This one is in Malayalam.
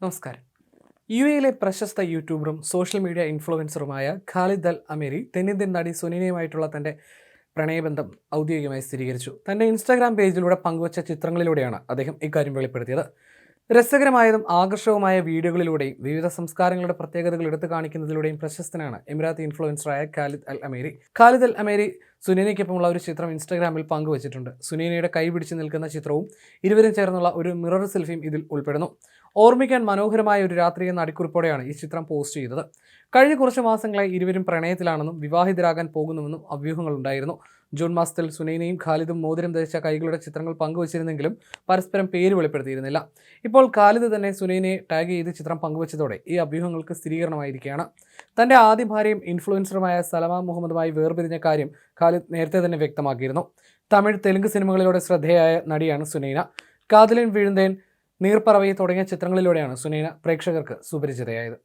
നമസ്കാരം. യു എയിലെ പ്രശസ്ത യൂട്യൂബറും സോഷ്യൽ മീഡിയ ഇൻഫ്ലുവൻസറുമായ ഖാലിദ് അൽ അമേരി തെന്നിന്ത്യൻ നടി സുനീനയുമായിട്ടുള്ള തന്റെ പ്രണയബന്ധം ഔദ്യോഗികമായി സ്ഥിരീകരിച്ചു. തന്റെ ഇൻസ്റ്റാഗ്രാം പേജിലൂടെ പങ്കുവച്ച ചിത്രങ്ങളിലൂടെയാണ് അദ്ദേഹം ഇക്കാര്യം വെളിപ്പെടുത്തിയത്. രസകരമായതും ആകർഷകവുമായ വീഡിയോകളിലൂടെയും വിവിധ സംസ്കാരങ്ങളുടെ പ്രത്യേകതകൾ എടുത്തു കാണിക്കുന്നതിലൂടെയും പ്രശസ്തനാണ് Emirati ഇൻഫ്ലുവൻസറായ Khalid Al Ameri. Khalid Al Ameri സുനീനയ്ക്കൊപ്പമുള്ള ഒരു ചിത്രം ഇൻസ്റ്റാഗ്രാമിൽ പങ്കുവച്ചിട്ടുണ്ട്. സുനീനയുടെ കൈ പിടിച്ച് നിൽക്കുന്ന ചിത്രവും ഇരുവരും ചേർന്നുള്ള ഒരു മിറർ സെൽഫിയും ഇതിൽ ഉൾപ്പെടുന്നു. ഓർമ്മിക്കാൻ മനോഹരമായ ഒരു രാത്രി എന്ന അടിക്കുറിപ്പോടെയാണ് ഈ ചിത്രം പോസ്റ്റ് ചെയ്തത്. കഴിഞ്ഞ കുറച്ച് മാസങ്ങളായി ഇരുവരും പ്രണയത്തിലാണെന്നും വിവാഹിതരാകാൻ പോകുന്നുവെന്നും അഭ്യൂഹങ്ങളുണ്ടായിരുന്നു. ജൂൺ മാസത്തിൽ സുനൈനയും ഖാലിദും മോതിരം ധരിച്ച കൈകളുടെ ചിത്രങ്ങൾ പങ്കുവച്ചിരുന്നെങ്കിലും പരസ്പരം പേര് വെളിപ്പെടുത്തിയിരുന്നില്ല. ഇപ്പോൾ ഖാലിദ് തന്നെ സുനൈനയെ ടാഗ് ചെയ്ത് ചിത്രം പങ്കുവച്ചതോടെ ഈ അഭ്യൂഹങ്ങൾക്ക് സ്ഥിരീകരണമായിരിക്കുകയാണ്. തന്റെ ആദ്യ ഭാര്യയും ഇൻഫ്ലുവൻസറുമായ സലമ മുഹമ്മദുമായി വേർപിരിഞ്ഞ കാര്യം ഖാലിദ് നേരത്തെ തന്നെ വ്യക്തമാക്കിയിരുന്നു. തമിഴ് തെലുങ്ക് സിനിമകളിലൂടെ ശ്രദ്ധേയായ നടിയാണ് സുനൈന. കാതലിൻ വീഴുന്തേൻ നീർപ്പറവയെ തുടങ്ങിയ ചിത്രങ്ങളിലൂടെയാണ് സുനൈന പ്രേക്ഷകർക്ക് സുപരിചിതയായത്.